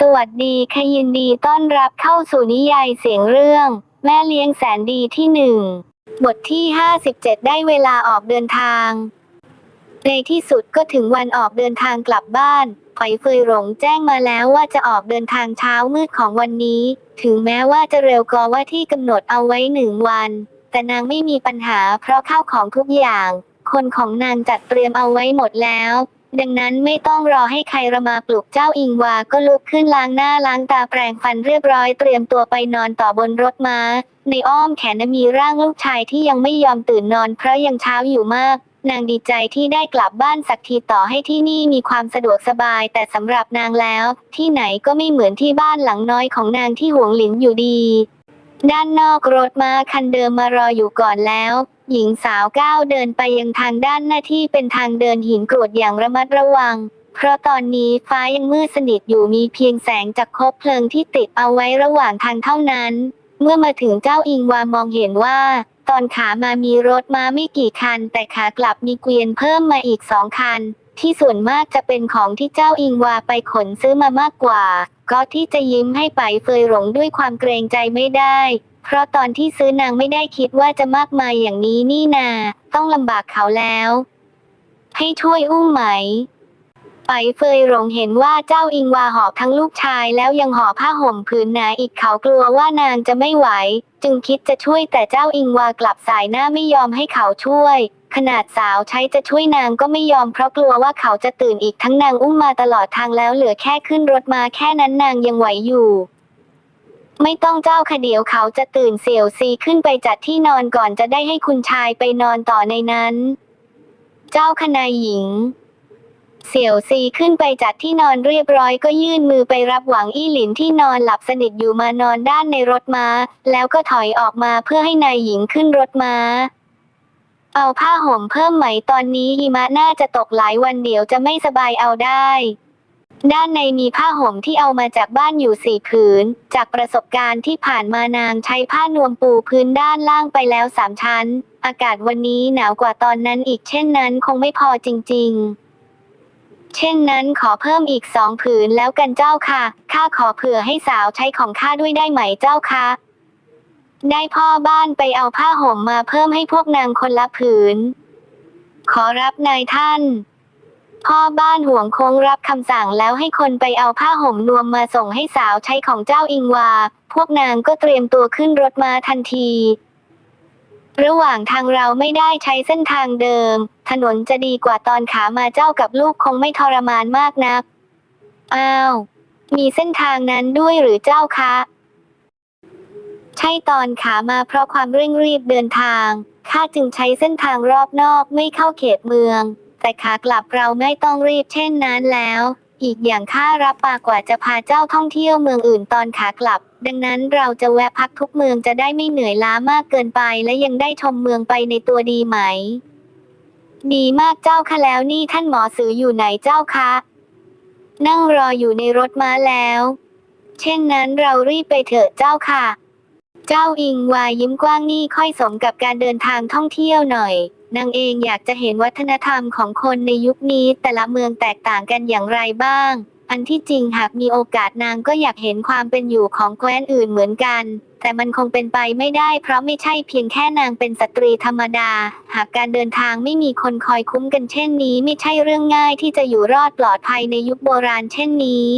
สวัสดีค่ะยินดีต้อนรับเข้าสู่นิยายเสียงเรื่อง แม่เลี้ยงแสนดีที่หนึ่งบทที่ 57 ได้เวลาออกเดินทาง ในที่สุดก็ถึงวันออกเดินทางกลับบ้านปอยเฟยหลงแจ้งมาแล้วว่าจะออกเดินทางเช้ามืดของวันนี้ ถึงแม้ว่าจะเร็วกว่าว่าที่กำหนดเอาไว้หนึ่งวัน แต่นางไม่มีปัญหาเพราะข้าวของทุกอย่าง คนของนางจัดเตรียมเอาไว้หมดแล้ว ดังนั้นไม่ต้องรอให้ใครระมาปลุกเจ้าอิงวาก็ลุกขึ้นล้างหน้าล้างตาแปรงฟันเรียบร้อยเตรียมตัวไปนอนต่อบนรถม้า ในอ้อมแขนน่ะมีร่างลูกชายที่ยังไม่ยอมตื่นนอนเพราะยังเช้าอยู่มากนางดีใจที่ได้กลับบ้านสักทีต่อให้ที่นี่มีความสะดวกสบายแต่สำหรับนางแล้ว ที่ไหนก็ไม่เหมือนที่บ้านหลังน้อยของนางที่หวงหลินอยู่ดี ด้านนอกรถม้าคันเดิมมารออยู่ก่อนแล้ว หญิงสาวก้าวเดินไปยังทางด้านหน้าที่เป็นทางเดินหินกรวดอย่างระมัดระวัง เพราะตอนนี้ฟ้ายังมืดสนิทอยู่มีเพียงแสงจากคบเพลิงที่ติดเอาไว้ระหว่างทางเท่านั้น เมื่อมาถึงเจ้าอิงวามองเห็นว่า ตอนขามามีรถมาไม่กี่คัน แต่ขากลับมีเกวียนเพิ่มมาอีกสองคัน ที่ส่วนมากจะเป็นของที่เจ้าอิงวาไปขนซื้อมามากกว่า ก็ที่จะยิ้มให้ไปเฟยหลงด้วยความเกรงใจไม่ได้ เพราะตอนที่ซื้อนางไม่ได้คิดว่าจะมากมายอย่างนี้นี่นา ต้องลำบากเขาแล้ว ให้ช่วยอุ้มไหม ไปเฟยหลงเห็นว่าเจ้าอิงวาหอบทั้งลูกชายแล้วยังห่อผ้าห่มผืนหนาอีกเขากลัวว่านางจะไม่ไหว จึงคิดจะช่วยแต่เจ้าอิงวากลับสายหน้าไม่ยอมให้เขาช่วย ขนาดสาวใช้จะช่วยนางก็ไม่ยอมเพราะกลัวว่าเขาจะตื่นอีกทั้งนางอุ้มมาตลอดทางแล้วเหลือแค่ขึ้นรถมาแค่นั้นนางยังไหวอยู่ ไม่ต้องเจ้าค่ะเดียวเขาจะตื่นเสี่ยวซีขึ้นไปจัดที่นอนก่อนจะได้ให้คุณชายไปนอนต่อในนั้น เจ้าคณายหญิง เสี่ยวซีขึ้นไปจัดที่นอนเรียบร้อยก็ยื่นมือไปรับหวังอี้หลินที่นอนหลับสนิทอยู่มานอนด้านในรถม้า แล้วก็ถอยออกมาเพื่อให้นายหญิงขึ้นรถม้าเอาผ้าห่มเพิ่มไหมตอนนี้หิมะน่าจะตกหลายวันเดี๋ยวจะไม่สบายเอาได้ ด้านในมีผ้าห่มที่เอามาจากบ้านอยู่สี่ผืน จากประสบการณ์ที่ผ่านมานางใช้ผ้านวมปูพื้นด้านล่างไปแล้วสามชั้น อากาศวันนี้หนาวกว่าตอนนั้นอีกเช่นนั้นคงไม่พอจริง ๆ เช่นนั้นขอเพิ่มอีกสองผืนแล้วกันเจ้าค่ะ ข้าขอเผื่อให้สาวใช้ของข้าด้วยได้ไหมเจ้าค่ะ ได้พ่อบ้านไปเอาผ้าห่มมาเพิ่มให้พวกนางคนละผืน ขอรับนายท่าน พ่อบ้านห่วงคงรับคำสั่งแล้วให้คนไปเอาผ้าห่มนวมมาส่งให้สาวใช้ของเจ้าอิงวา พวกนางก็เตรียมตัวขึ้นรถมาทันที ระหว่างทางเราไม่ได้ใช้เส้นทางเดิม ถนนจะดีกว่าตอนขามาเจ้ากับลูกคงไม่ทรมานมากนัก อ้าว มีเส้นทางนั้นด้วยหรือเจ้าคะ ใช่ตอนขามาเพราะความเร่งรีบเดินทาง ข้าจึงใช้เส้นทางรอบนอกไม่เข้าเขตเมือง แต่ขากลับเราไม่ต้องรีบเช่นนั้นแล้ว อีกอย่างข้ารับปากว่าจะพาเจ้าท่องเที่ยวเมืองอื่นตอนขากลับ ดังนั้นเราจะแวะพักทุกเมืองจะได้ไม่เหนื่อยล้ามากเกินไปและยังได้ชมเมืองไปในตัวดีไหม ดีมากเจ้าค่ะแล้วนี่ท่านหมอสืออยู่ไหนเจ้าคะ นั่งรออยู่ในรถม้าแล้ว เช่นนั้นเรารีบไปเถอะเจ้าค่ะ เจ้าอิงวายิ้มกว้างนี่ค่อยสมกับการเดินทางท่องเที่ยวหน่อย นางเองอยากจะเห็นวัฒนธรรมของคนในยุคนี้แต่ละเมืองแตกต่างกันอย่างไรบ้าง อันที่จริงหากมีโอกาสนางก็อยากเห็นความเป็นอยู่ของแคว้นอื่นเหมือนกัน แต่มันคงเป็นไปไม่ได้เพราะไม่ใช่เพียงแค่นางเป็นสตรีธรรมดา หากการเดินทางไม่มีคนคอยคุ้มกันเช่นนี้ ไม่ใช่เรื่องง่ายที่จะอยู่รอดปลอดภัยในยุคโบราณเช่นนี้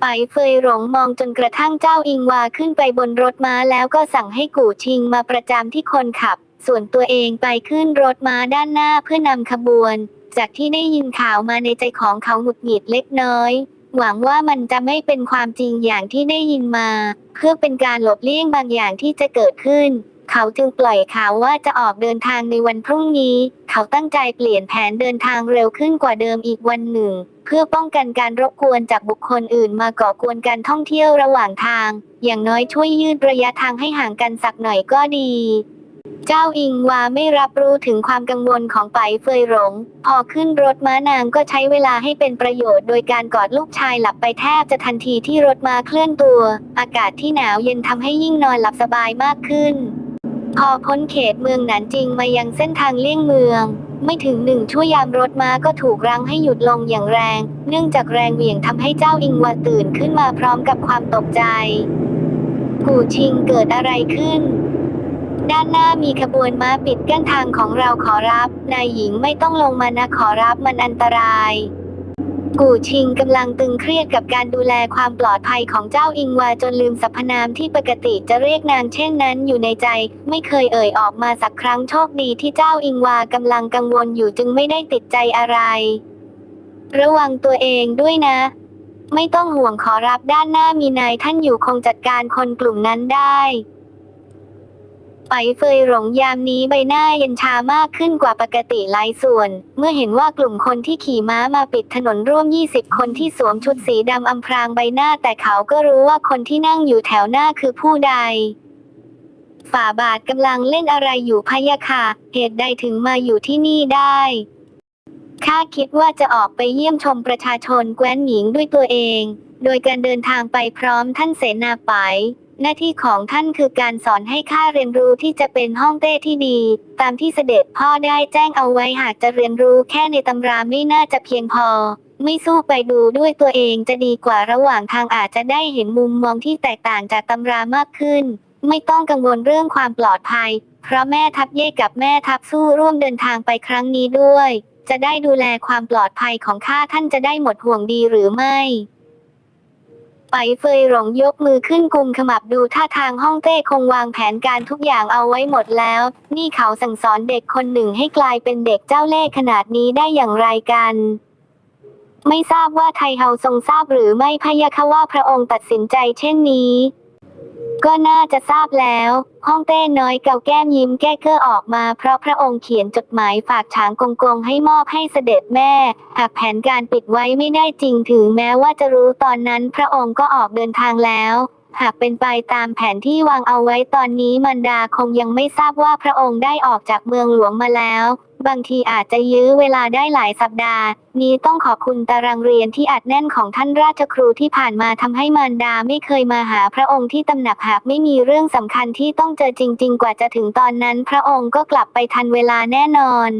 ไปเฟยหลงมองจนกระทั่งเจ้าอิงวาขึ้นไปบนรถม้าแล้วก็สั่งให้กู่ชิงมาประจำที่คนขับ ส่วนตัวเองไปขึ้นรถม้าด้านหน้าเพื่อนำขบวน จากที่ได้ยินข่าวมาในใจของเขาหงุดหงิดเล็กน้อย หวังว่ามันจะไม่เป็นความจริงอย่างที่ได้ยินมา เพื่อเป็นการหลบเลี่ยงบางอย่างที่จะเกิดขึ้น เขาจึงปล่อยข่าวว่าจะออกเดินทางในวันพรุ่งนี้ เขาตั้งใจเปลี่ยนแผนเดินทางเร็วขึ้นกว่าเดิมอีกวันหนึ่งเพื่อป้องกันการรบกวนจากบุคคลอื่นมาก่อกวนการท่องเที่ยวระหว่างทาง อย่างน้อยช่วยยืดระยะทางให้ห่างกันสักหน่อยก็ดี เจ้าอิงวาไม่รับรู้ถึงความกังวลของไปเฟยหลง พอขึ้นรถม้านางก็ใช้เวลาให้เป็นประโยชน์โดยการกอดลูกชายหลับไปแทบจะทันทีที่รถม้าเคลื่อนตัว อากาศที่หนาวเย็นทำให้ยิ่งนอนหลับสบายมากขึ้น พอพ้นเขตเมืองหนานจิงมายังเส้นทางเลี่ยงเมือง ไม่ถึงหนึ่งชั่วยามรถม้าก็ถูกรั้งให้หยุดลงอย่างแรง เนื่องจากแรงเหวี่ยงทำให้เจ้าอิงวาตื่นขึ้นมาพร้อมกับความตกใจ กูชิงเกิดอะไรขึ้น ด้านหน้ามีขบวนม้าปิดกั้นทางของเราขอรับ นายหญิงไม่ต้องลงมานะขอรับมันอันตราย กูชิงกำลังตึงเครียดกับการดูแลความปลอดภัยของเจ้าอิงวาจนลืมสรรพนามที่ปกติจะเรียกนางเช่นนั้นอยู่ในใจ ไม่เคยเอ่ยออกมาสักครั้งโชคดีที่เจ้าอิงวากำลังกังวลอยู่จึงไม่ได้ติดใจอะไร ระวังตัวเองด้วยนะ ไม่ต้องห่วงขอรับด้านหน้ามีนายท่านอยู่คงจัดการคนกลุ่มนั้นได้ ไปเฟยหลงยามนี้ใบหน้าเย็นชามากขึ้นกว่าปกติหลายส่วน เมื่อเห็นว่ากลุ่มคนที่ขี่ม้ามาปิดถนนร่วม 20 คนที่สวมชุดสีดำอำพรางใบหน้า แต่เขาก็รู้ว่าคนที่นั่งอยู่แถวหน้าคือผู้ใด ฝ่าบาทกำลังเล่นอะไรอยู่พะยะค่ะ เหตุใดถึงมาอยู่ที่นี่ได้ข้าคิดว่าจะออกไปเยี่ยมชมประชาชนแคว้นหญิงด้วยตัวเอง โดยการเดินทางไปพร้อมท่านเสนาไป หน้าที่ของท่านคือการสอนให้ข้าเรียนรู้ที่จะเป็นห้องเต้ที่ดี ตามที่เสด็จพ่อได้แจ้งเอาไว้หากจะเรียนรู้แค่ในตำราไม่น่าจะเพียงพอ ไม่สู้ไปดูด้วยตัวเองจะดีกว่าระหว่างทางอาจจะได้เห็นมุมมองที่แตกต่างจากตำรามากขึ้น ไม่ต้องกังวลเรื่องความปลอดภัย เพราะแม่ทัพเย่กับแม่ทัพสู้ร่วมเดินทางไปครั้งนี้ด้วย จะได้ดูแลความปลอดภัยของข้าท่านจะได้หมดห่วงดีหรือไม่ ไปเฟยหลงยกมือขึ้นกุมขมับดูท่าทางห้องเต้คงวางแผนการทุกอย่างเอาไว้หมดแล้ว นี่เขาสั่งสอนเด็กคนหนึ่งให้กลายเป็นเด็กเจ้าเล่ห์ขนาดนี้ได้อย่างไรกัน ไม่ทราบว่าไทเฮาทรงทราบหรือไม่พะยะค่ะว่าพระองค์ตัดสินใจเช่นนี้ ก็น่าจะทราบแล้ว ห้องเต้น้อยเกาแก้มยิ้มแก้เก้อออกมาเพราะพระองค์เขียนจดหมายฝากฉางกงกงให้มอบให้เสด็จแม่ หากแผนการปิดไว้ไม่ได้จริงถึงแม้ว่าจะรู้ตอนนั้นพระองค์ก็ออกเดินทางแล้ว หากเป็นไปตามแผนที่วางเอาไว้ตอนนี้มันดาคงยังไม่ทราบว่าพระองค์ได้ออกจากเมืองหลวงมาแล้ว บางทีอาจจะยื้อเวลาได้หลายสัปดาห์ นี้ต้องขอบคุณตารางเรียนที่อัดแน่นของท่านราชครูที่ผ่านมาทำให้มารดาไม่เคยมาหาพระองค์ที่ตำหนักหากไม่มีเรื่องสำคัญที่ต้องเจอจริง ๆ กว่าจะถึงตอนนั้น พระองค์ก็กลับไปทันเวลาแน่นอน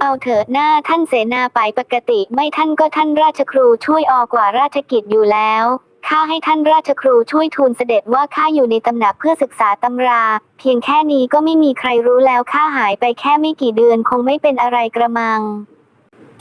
เอาเถิดหน้าท่านเสนาไปปกติไม่ท่านก็ท่านราชครูช่วยออกกว่าราชกิจอยู่แล้ว ข้าให้ท่านราชครูช่วยทูลเสด็จว่าข้าอยู่ในตำหนักเพื่อศึกษาตำรา เพียงแค่นี้ก็ไม่มีใครรู้แล้วข้าหายไปแค่ไม่กี่เดือนคงไม่เป็นอะไรกระมัง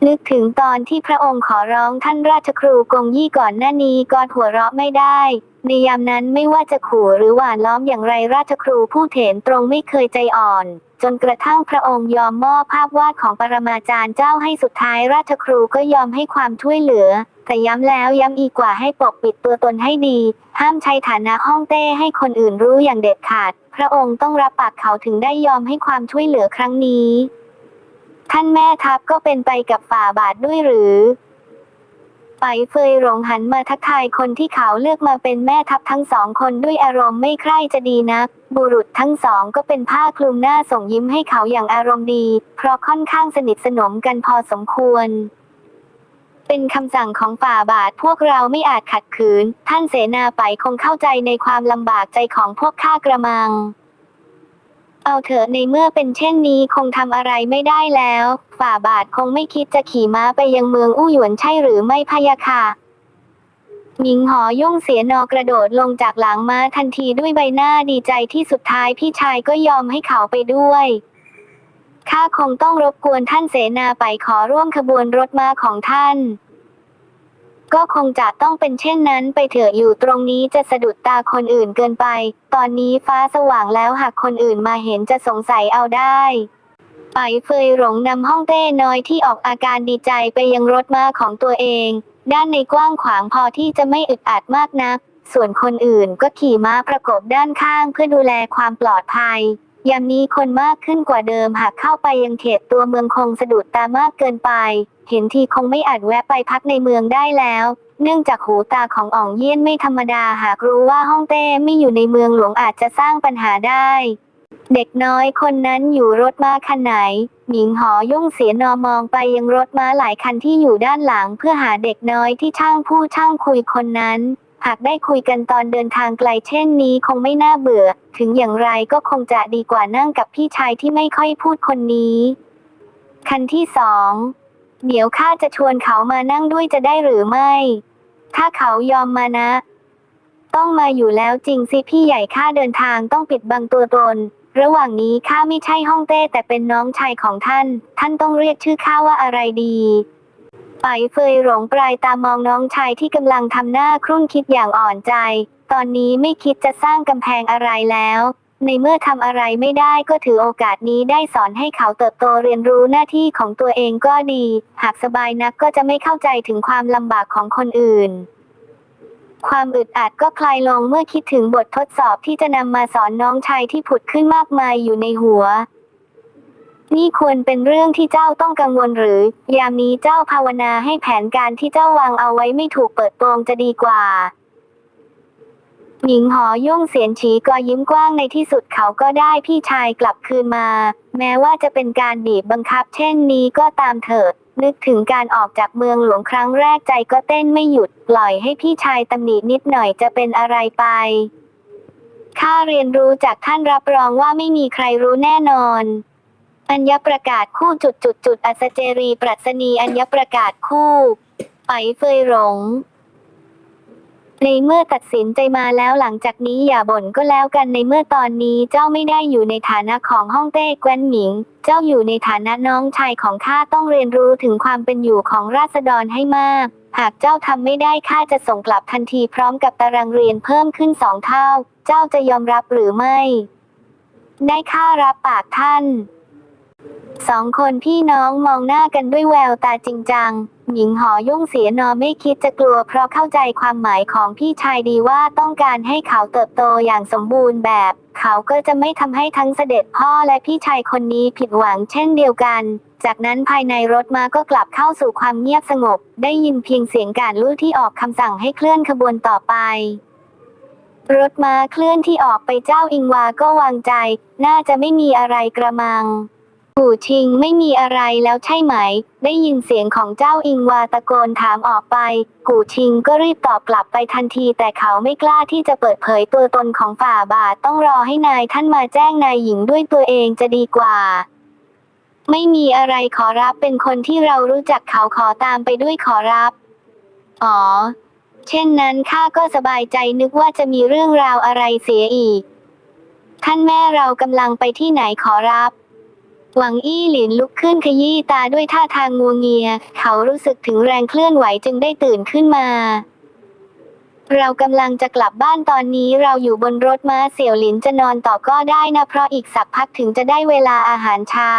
นึกถึงตอนที่พระองค์ขอร้องท่านราชครูกงยี่ก่อนหน้านี้กอดหัวเราะไม่ได้ ในยามนั้นไม่ว่าจะขู่หรือหวานล้อมอย่างไรราชครูผู้เถนตรงไม่เคยใจอ่อน จนกระทั่งพระองค์ยอมมอบภาพวาดของปรมาจารย์เจ้าให้สุดท้ายราชครูก็ยอมให้ความช่วยเหลือ แต่ย้ำแล้วย้ำอีกกว่าให้ปกปิดตัวตนให้ดี ห้ามใช้ฐานะห้องเต้ให้คนอื่นรู้อย่างเด็ดขาด พระองค์ต้องรับปากเขาถึงได้ยอมให้ความช่วยเหลือครั้งนี้ ท่านแม่ทัพก็เป็นไปกับฝ่าบาทด้วยหรือ ไปเฟยหลงหันมาทักทายคนที่เขาเลือกมาเป็นแม่ทัพทั้งสองคนด้วยอารมณ์ไม่ใคร่จะดีนัก บุรุษทั้งสองก็เป็นผ้าคลุมหน้าส่งยิ้มให้เขาอย่างอารมณ์ดี เพราะค่อนข้างสนิทสนมกันพอสมควร เป็นคำสั่งของฝ่าบาทพวกเราไม่อาจขัดขืน ท่านเสนาไปคงเข้าใจในความลำบากใจของพวกข้ากระมัง เอาเถอะในเมื่อเป็นเช่นนี้คงทำอะไรไม่ได้แล้ว ฝ่าบาทคงไม่คิดจะขี่ม้าไปยังเมืองอู้หยวนใช่หรือไม่พะยะค่ะหญิงหอย่งเสียนอกระโดดลงจากหลังม้าทันทีด้วยใบหน้าดีใจที่สุดท้ายพี่ชายก็ยอมให้เขาไปด้วยข้าคงต้องรบกวนท่านเสนาไปขอร่วมขบวนรถม้าของท่าน ก็คงจะต้องเป็นเช่นนั้นไปเถอะอยู่ตรงนี้จะสะดุดตาคนอื่นเกินไป ตอนนี้ฟ้าสว่างแล้วหากคนอื่นมาเห็นจะสงสัยเอาได้ไปเฟยหลงนำห้องเต้น้อยที่ออกอาการดีใจไปยังรถม้าของตัวเอง ด้านในกว้างขวางพอที่จะไม่อึดอัดมากนัก ส่วนคนอื่นก็ขี่ม้าประกบด้านข้างเพื่อดูแลความปลอดภัย ยามนี้คนมากขึ้นกว่าเดิมหากเข้าไปยังเขตตัวเมืองคงสะดุดตามากเกินไป เห็นทีคงไม่อาจแวะไปพักในเมืองได้แล้ว เนื่องจากหูตาของอ่องเยี่ยนไม่ธรรมดาหากรู้ว่าฮ่องเต้ไม่อยู่ในเมืองหลวงอาจจะสร้างปัญหาได้ เด็กน้อยคนนั้นอยู่รถม้าคันไหนหญิงหอยุ่งเสียนอมองไปยังรถม้าหลายคันที่อยู่ด้านหลังเพื่อหาเด็กน้อยที่ช่างพูดช่างคุยคนนั้น หากได้คุยกันตอนเดินทางไกลเช่นนี้คงไม่น่าเบื่อ ถึงอย่างไรก็คงจะดีกว่านั่งกับพี่ชายที่ไม่ค่อยพูดคนนี้ คันที่สอง เดี๋ยวข้าจะชวนเขามานั่งด้วยจะได้หรือไม่ ถ้าเขายอมมานะ ต้องมาอยู่แล้วจริงสิพี่ใหญ่ข้าเดินทางต้องปิดบังตัวตน ระหว่างนี้ข้าไม่ใช่ฮ่องเต้แต่เป็นน้องชายของท่าน ท่านต้องเรียกชื่อข้าว่าอะไรดี ไปเฟยหลงปลายตามองน้องชายที่กำลังทำหน้าครุ่นคิดอย่างอ่อนใจ ตอนนี้ไม่คิดจะสร้างกำแพงอะไรแล้ว ในเมื่อทำอะไรไม่ได้ก็ถือโอกาสนี้ได้สอนให้เขาเติบโตเรียนรู้หน้าที่ของตัวเองก็ดี หากสบายนักก็จะไม่เข้าใจถึงความลำบากของคนอื่นความอึดอัดก็คลายลงเมื่อคิดถึงบททดสอบที่จะนำมาสอนน้องชายที่ผุดขึ้นมากมายอยู่ในหัว นี่ควรเป็นเรื่องที่เจ้าต้องกังวลหรือ ยามนี้เจ้าภาวนาให้แผนการที่เจ้าวางเอาไว้ไม่ถูกเปิดโปงจะดีกว่า หญิงหอย่งเสียนฉีก็ยิ้มกว้างในที่สุดเขาก็ได้พี่ชายกลับคืนมา แม้ว่าจะเป็นการบีบบังคับ เช่นนี้ก็ตามเถิด นึกถึงการออกจากเมืองหลวงครั้งแรกใจก็เต้นไม่หยุด ปล่อยให้พี่ชายตำหนินิดหน่อยจะเป็นอะไรไปข้าเรียนรู้จากท่านรับรองว่าไม่มีใครรู้แน่นอน อัญญประกาศคู่จุดจุดจุดอัสเจรีปรัชนีอัญญประกาศคู่ไปเฟยหลงในเมื่อตัดสินใจมาแล้วหลังจากนี้อย่าบ่นก็แล้วกันในเมื่อตอนนี้เจ้าไม่ได้อยู่ในฐานะของฮ่องเต้แกวนหมิง เจ้าอยู่ในฐานะน้องชายของข้าต้องเรียนรู้ถึงความเป็นอยู่ของราษฎรให้มาก หากเจ้าทำไม่ได้ข้าจะส่งกลับทันทีพร้อมกับตารางเรียนเพิ่มขึ้นสองเท่า เจ้าจะยอมรับหรือไม่ ได้ข้ารับปากท่าน สองคนพี่น้องมองหน้ากันด้วยแววตาจริงจัง หญิงหอยุ่งเสียนอไม่คิดจะกลัวเพราะเข้าใจความหมายของพี่ชายดีว่าต้องการให้เขาเติบโตอย่างสมบูรณ์แบบ เขาก็จะไม่ทำให้ทั้งเสด็จพ่อและพี่ชายคนนี้ผิดหวังเช่นเดียวกัน จากนั้นภายในรถมาก็กลับเข้าสู่ความเงียบสงบ ได้ยินเพียงเสียงการลู่ที่ออกคำสั่งให้เคลื่อนขบวนต่อไปรถม้าเคลื่อนที่ออกไปเจ้าอิงวาก็วางใจ น่าจะไม่มีอะไรกระมัง กู่ชิงไม่มีอะไรแล้วใช่ไหม ได้ยินเสียงของเจ้าอิงวาตะโกนถามออกไป กู่ชิงก็รีบตอบกลับไปทันที แต่เขาไม่กล้าที่จะเปิดเผยตัวตนของฝ่าบาทต้องรอให้นายท่านมาแจ้งนายหญิงด้วยตัวเองจะดีกว่า ไม่มีอะไรขอรับเป็นคนที่เรารู้จักเขาขอตามไปด้วยขอรับ อ๋อ เช่นนั้นข้าก็สบายใจนึกว่าจะมีเรื่องราวอะไรเสียอีก ท่านแม่เรากำลังไปที่ไหนขอรับ หวังอี้หลินลุกขึ้นขยี้ตาด้วยท่าทางงัวเงีย เขารู้สึกถึงแรงเคลื่อนไหวจึงได้ตื่นขึ้นมา เรากำลังจะกลับบ้านตอนนี้เราอยู่บนรถม้าเสี่ยวหลินจะนอนต่อก็ได้นะเพราะอีกสักพักถึงจะได้เวลาอาหารเช้า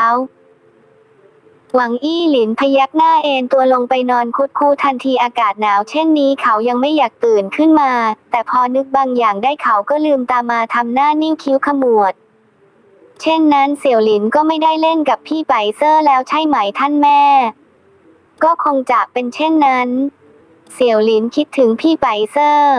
หวังอี้หลินพยักหน้าเอนตัวลงไปนอนคุดคูทันทีอากาศหนาวเช่นนี้เขายังไม่อยากตื่นขึ้นมา แต่พอนึกบางอย่างได้เขาก็ลืมตามาทำหน้านิ้วคิ้วขมวด เช่นนั้นเสี่ยวหลินก็ไม่ได้เล่นกับพี่ไปเซอร์แล้วใช่ไหมท่านแม่ ก็คงจะเป็นเช่นนั้น เสี่ยวหลินคิดถึงพี่ไปเซอร์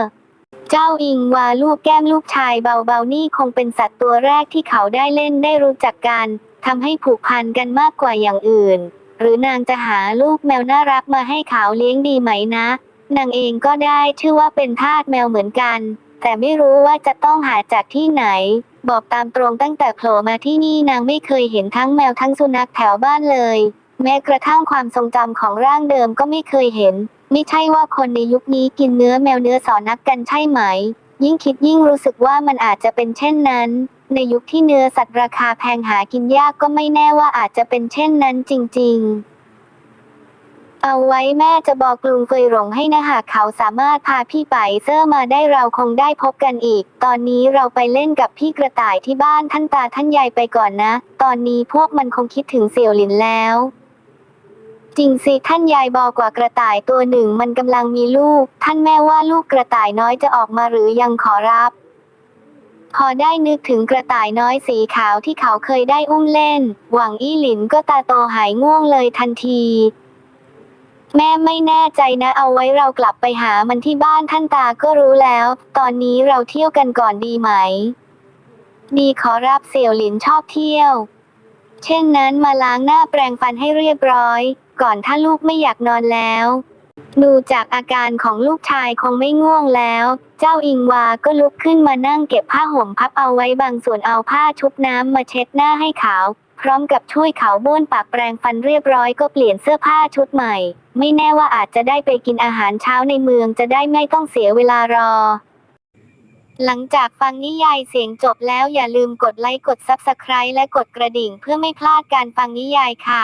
เจ้าอิงวาลูกแก้มลูกชายเบาๆนี่คงเป็นสัตว์ตัวแรกที่เขาได้เล่นได้รู้จักกันทำให้ผูกพันกันมากกว่าอย่างอื่น หรือนางจะหาลูกแมวน่ารักมาให้เขาเลี้ยงดีไหมนะ นางเองก็ได้ชื่อว่าเป็นทาสแมวเหมือนกัน แต่ไม่รู้ว่าจะต้องหาจากที่ไหน บอกตามตรงตั้งแต่โผล่มาที่นี่นางไม่เคยเห็นทั้งแมวทั้งสุนัขแถวบ้านเลย แม้กระทั่งความทรงจำของร่างเดิมก็ไม่เคยเห็น ไม่ใช่ว่าคนในยุคนี้กินเนื้อแมวเนื้อสอนักกันใช่ไหม ยิ่งคิดยิ่งรู้สึกว่ามันอาจจะเป็นเช่นนั้น ในยุคที่เนื้อสัตว์ราคาแพงหากินยากก็ไม่แน่ว่าอาจจะเป็นเช่นนั้นจริง ๆ เอาไว้แม่จะบอกลุงเฟยหลงให้นะหากเขาสามารถพาพี่ไปเซอร์มาได้เราคงได้พบกันอีก ตอนนี้เราไปเล่นกับพี่กระต่ายที่บ้านท่านตาท่านยายไปก่อนนะ ตอนนี้พวกมันคงคิดถึงเสี่ยวหลินแล้ว จริงสิท่านยายบอกว่ากระต่ายตัวหนึ่งมันกำลังมีลูก ท่านแม่ว่าลูกกระต่ายน้อยจะออกมาหรือยังขอรับ พอได้นึกถึงกระต่ายน้อยสีขาวที่เขาเคยได้อุ้มเล่น หวังอี้หลินก็ตาโตหายง่วงเลยทันที แม่ไม่แน่ใจนะเอาไว้เรากลับไปหามันที่บ้านท่านตาก็รู้แล้ว ตอนนี้เราเที่ยวกันก่อนดีไหม ดีขอรับเสี่ยวหลินชอบเที่ยว เช่นนั้นมาล้างหน้าแปรงฟันให้เรียบร้อย ก่อนถ้าลูกไม่อยากนอนแล้ว ดูจากอาการของลูกชายคงไม่ง่วงแล้ว เจ้าอิงวาก็ลุกขึ้นมานั่งเก็บผ้าห่มพับเอาไว้บางส่วนเอาผ้าชุบน้ำมาเช็ดหน้าให้ขาวพร้อมกับช่วยเขาบ้วนปากแปรงฟันเรียบร้อยก็เปลี่ยนเสื้อผ้าชุดใหม่ ไม่แน่ว่าอาจจะได้ไปกินอาหารเช้าในเมืองจะได้ไม่ต้องเสียเวลารอ หลังจากฟังนิยายเสียงจบแล้วอย่าลืมกดไลค์กด Subscribe และกดกระดิ่งเพื่อไม่พลาดการฟังนิยายค่ะ